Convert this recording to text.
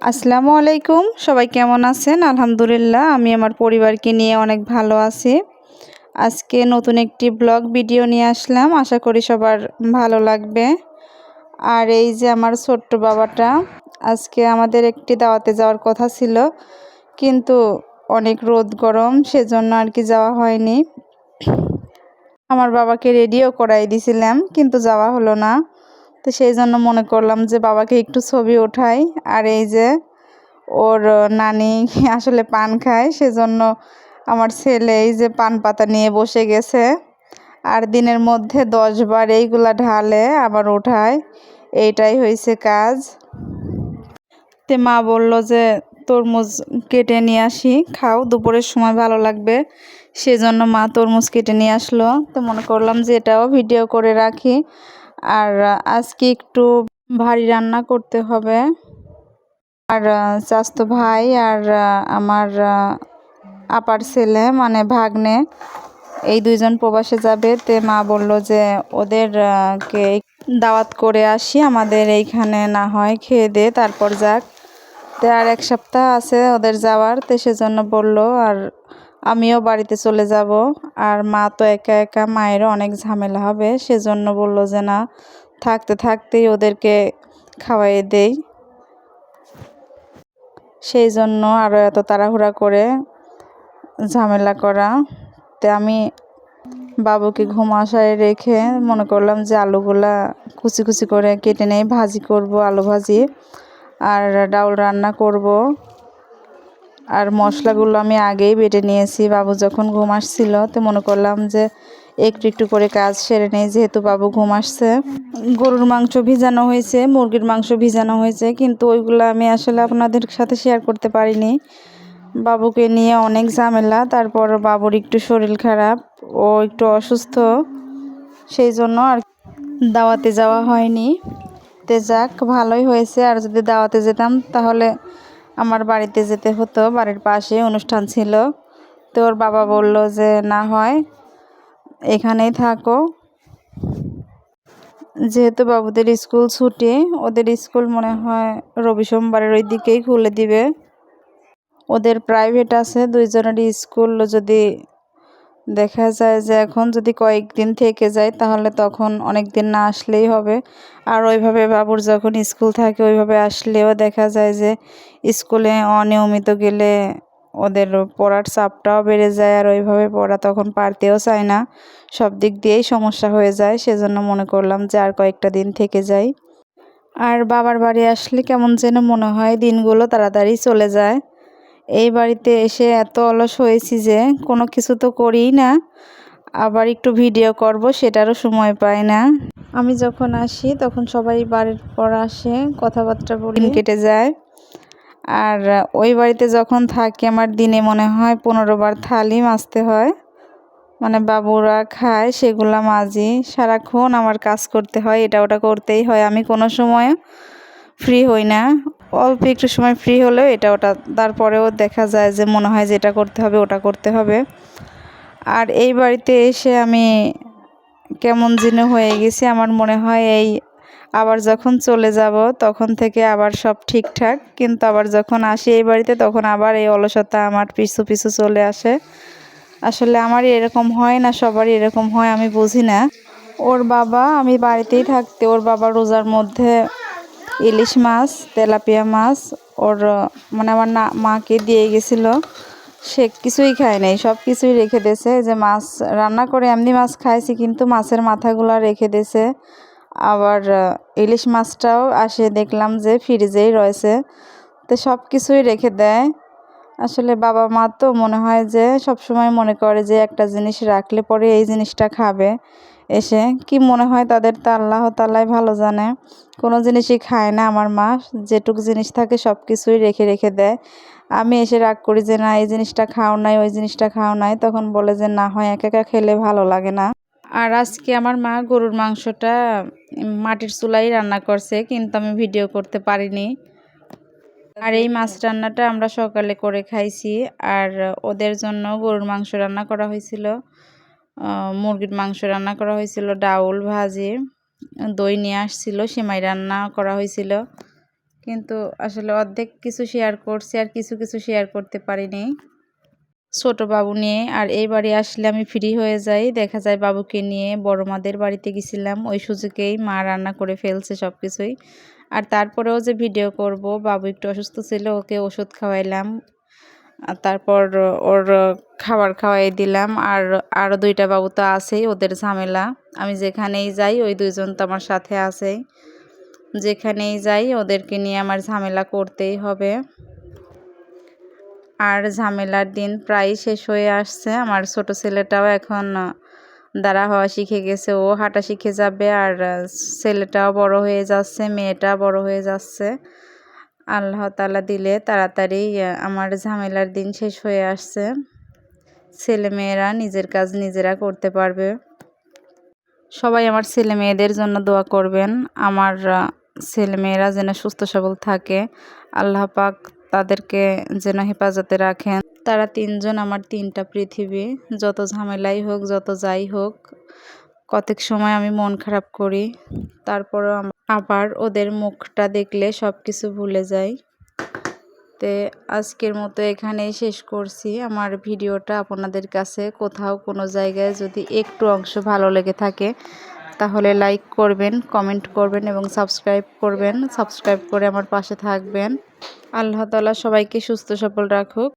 আসসালামু আলাইকুম। সবাই কেমন আছেন? আলহামদুলিল্লাহ, আমি আমার পরিবারকে নিয়ে অনেক ভালো আছি। আজকে নতুন একটি ব্লগ ভিডিও নিয়ে আসলাম। আশা করি সবার ভালো লাগবে। আর এই যে আমার ছোট্ট বাবাটা, আজকে আমাদের একটি দাওয়াতে যাওয়ার কথা ছিল। কিন্তু অনেক রোদ গরম, সেজন্য আর কি যাওয়া হয়নি। আমার বাবাকে রেডিও করাই দিছিলাম, কিন্তু যাওয়া হলো না। তো সেই জন্য মনে করলাম যে বাবাকে একটু ছবি ওঠাই আর এই যে ওর নানি আসলে পান খায়, সেজন্য আমার ছেলে এই যে পান পাতা নিয়ে বসে গেছে। আর দিনের মধ্যে দশবার এইগুলা ঢালে আবার ওঠায় এইটাই হয়েছে কাজ। তে মা বলল যে, তরমুজ কেটে নিয়ে আসি, খাও, দুপুরের সময় ভালো লাগবে। সেজন্য মা তরমুজ কেটে নিয়ে আসলো। তো মনে করলাম যে এটাও ভিডিও করে রাখি। আর আজকে একটু ভারী রান্না করতে হবে। আর চাস্তো ভাই আর আমার আপার ছেলে মানে ভাগ্নে, এই দুইজন প্রবাসে যাবে। তে মা বলল যে ওদেরকে দাওয়াত করে আসি, আমাদের এইখানে না হয় খেয়ে দে, তারপর যাক। তে আর এক সপ্তাহ আছে ওদের যাওয়ার, তে সেজন্য বলল, আর আমিও বাড়িতে চলে যাব। আর মা তো একা একা, মায়েরও অনেক ঝামেলা হবে। সেজন্য বলল যে, না, থাকতে থাকতেই ওদেরকে খাওয়াই দেই। সেই জন্য আরও এত তাড়াহুড়া করে ঝামেলা করা। তে আমি বাবুকে ঘুম আসায় রেখে মনে করলাম যে, আলুগুলা কুচি কুচি করে কেটে নেই, ভাজি করব, আলু ভাজি। আর ডাউল রান্না করব। আর মশলাগুলো আমি আগেই বেটে নিয়েছি। বাবু যখন ঘুম আসছিল তো মনে করলাম যে একটু একটু করে কাজ সেরে নেই, যেহেতু বাবু ঘুম আসছে। গরুর মাংস ভিজানো হয়েছে, মুরগির মাংস ভিজানো হয়েছে, কিন্তু ওইগুলো আমি আসলে আপনাদের সাথে শেয়ার করতে পারিনি। বাবুকে নিয়ে অনেক ঝামেলা, তারপর বাবুর একটু শরীর খারাপ, ও একটু অসুস্থ, সেই জন্য আর দাওয়াতে যাওয়া হয়নি। তে যাক, ভালোই হয়েছে, আর যদি দাওয়াতে যেতাম তাহলে আমার বাড়িতে যেতে হতো, বাড়ির পাশে অনুষ্ঠান ছিল। তো ওর বাবা বলল যে, না হয়, এখানেই থাকো। যেহেতু বাবুদের স্কুল ছুটি, ওদের স্কুল মনে হয় রবি সোমবারের ওই দিকেই খুলে দিবে। ওদের প্রাইভেট আছে, দুইজনেরই স্কুল যদি দেখা যায় যে এখন যদি কয়েকদিন থেকে যায়, তাহলে তখন অনেক দিন না আসলেই হবে। আর ওইভাবে বাবুর যখন স্কুল থাকে, ওইভাবে আসলেও দেখা যায় যে স্কুলে অনিয়মিত গেলে ওদের পড়ার চাপটাও বেড়ে যায়, আর ওইভাবে পড়া তখন পারতেও চায় না। সব দিক দিয়েই সমস্যা হয়ে যায়, সেজন্য মনে করলাম যে আর কয়েকটা দিন থেকে যাই। আর বাবার বাড়ি আসলে কেমন যেন মনে হয়, দিনগুলো তাড়াতাড়ি চলে যায়। এই বাড়িতে এসে এত অলস হয়েছি যে কোনো কিছু তো করিই না। আবার একটু ভিডিও করব, সেটারও সময় পাই না। আমি যখন আসি, তখন সবাই বাড়ির পর আসে, কথাবার্তা বলি। কেটে যায়। আর ওই বাড়িতে যখন থাকি, আমার দিনে মনে হয় পনেরো বার থালি মাজতে হয়। মানে বাবুরা খায়, সেগুলা মাজি। সারাক্ষণ আমার কাজ করতে হয়, এটা ওটা করতেই হয়। আমি কোনো সময় ফ্রি হই না। অল্প একটু সময় ফ্রি হলেও এটা ওটা, তারপরেও দেখা যায় যে মনে হয় যে এটা করতে হবে, ওটা করতে হবে। আর এই বাড়িতে এসে আমি কেমন যেন হয়ে গেছি, আমার মনে হয় এই আবার যখন চলে যাব তখন থেকে আবার সব ঠিকঠাক। কিন্তু আবার যখন আসি এই বাড়িতে তখন আবার এই অলসতা আমার পিছু পিছু চলে আসে। আসলে আমারই এরকম হয় না, সবারই এরকম হয়, আমি বুঝি না। ওর বাবা, আমি বাড়িতেই থাকতে, ওর বাবা রোজার মধ্যে ইলিশ মাছ, তেলাপিয়া মাছ, ওর মানে আমার না, মাকে দিয়ে গেছিল। সে কিছুই খায় নাই, সব কিছুই রেখে দিয়েছে। যে মাছ রান্না করে এমনি মাছ খাইছি, কিন্তু মাছের মাথাগুলো রেখে দিয়েছে। আবার ইলিশ মাছটাও আসে, দেখলাম যে ফ্রিজেই রয়েছে। তো সব কিছুই রেখে দেয়। আসলে বাবা মা তো মনে হয় যে সব সময় মনে করে যে একটা জিনিস রাখলে পরে এই জিনিসটা খাবে। এসে কি মনে হয় তাদের তা আল্লাহ তালাই ভালো জানে? কোনো জিনিসই খায় না আমার মা, যেটুক জিনিস থাকে সব কিছুই রেখে রেখে দেয়। আমি এসে রাগ করি যে, না, এই জিনিসটা খাও নাই, ওই জিনিসটা খাও নাই। তখন বলে যে, না, হয় একা একা খেলে ভালো লাগে না। আর আজকে আমার মা গরুর মাংসটা মাটির চুলাই রান্না করছে, কিন্তু আমি ভিডিও করতে পারিনি। আর এই মাছ রান্নাটা আমরা সকালে করে খাইছি, আর ওদের জন্য গরুর মাংস রান্না করা হয়েছিল। মুরগির মাংস রান্না করা হয়েছিল, ডাউল ভাজি, দই নিয়ে আসছিল, সেমাই রান্না করা হয়েছিল। কিন্তু আসলে অর্ধেক কিছু শেয়ার করছি আর কিছু কিছু শেয়ার করতে পারিনি। ছোট বাবু নিয়ে, আর এই বাড়ি আসলে আমি ফ্রি হয়ে যাই। দেখা যায় বাবুকে নিয়ে বড় মাদের বাড়িতে গেছিলাম, ওই সুযোগেই মা রান্না করে ফেলছে সব কিছুই আর তারপরেও যে ভিডিও করব, বাবু একটু অসুস্থ ছিল, ওকে ওষুধ খাওয়াইলাম। তারপর ওর খাবার খাওয়াই দিলাম। আর আরও দুইটা বাবু তো আছেই, ওদের ঝামেলা। আমি যেখানেই যাই, ওই দুইজন তো আমার সাথে আছেই। যেখানেই যাই, ওদেরকে নিয়ে আমার ঝামেলা করতেই হবে। আর ঝামেলার দিন প্রায় শেষ হয়ে আসছে। আমার ছোট ছেলেটাও এখন দাঁড়া হওয়া শিখে গেছে। ও হাঁটা শিখে যাবে, আর ছেলেটাও বড় হয়ে যাচ্ছে, মেয়েটা বড় হয়ে যাচ্ছে। আল্লাহ তালা দিলে তাড়াতাড়ি আমার ঝামেলার দিন শেষ হয়ে আসছে। ছেলে মেয়েরা নিজের কাজ নিজেরা করতে পারবে। সবাই আমার ছেলে মেয়েদের জন্য দোয়া করবেন। আমার ছেলে মেয়েরা যেন সুস্থ সবল থাকে। আল্লাহ পাক তাদেরকে যেন হেফাজতে রাখেন। তারা তিনজন আমার তিনটা পৃথিবী। যত ঝামেলাই হোক, যত যাই হোক, কতক সময় আমি মন খারাপ করি, তারপরও আবার ওদের মুখটা দেখলে সব কিছু ভুলে যাই তে আজকের মতো এখানেই শেষ করছি। আমার ভিডিওটা আপনাদের কাছে কোথাও কোনো জায়গায় যদি একটু অংশ ভালো লেগে থাকে, তাহলে লাইক করবেন কমেন্ট করবেন এবং সাবস্ক্রাইব করবেন। সাবস্ক্রাইব করে আমার পাশে থাকবেন। আল্লাহ তালা সবাইকে সুস্থ সবল রাখুক।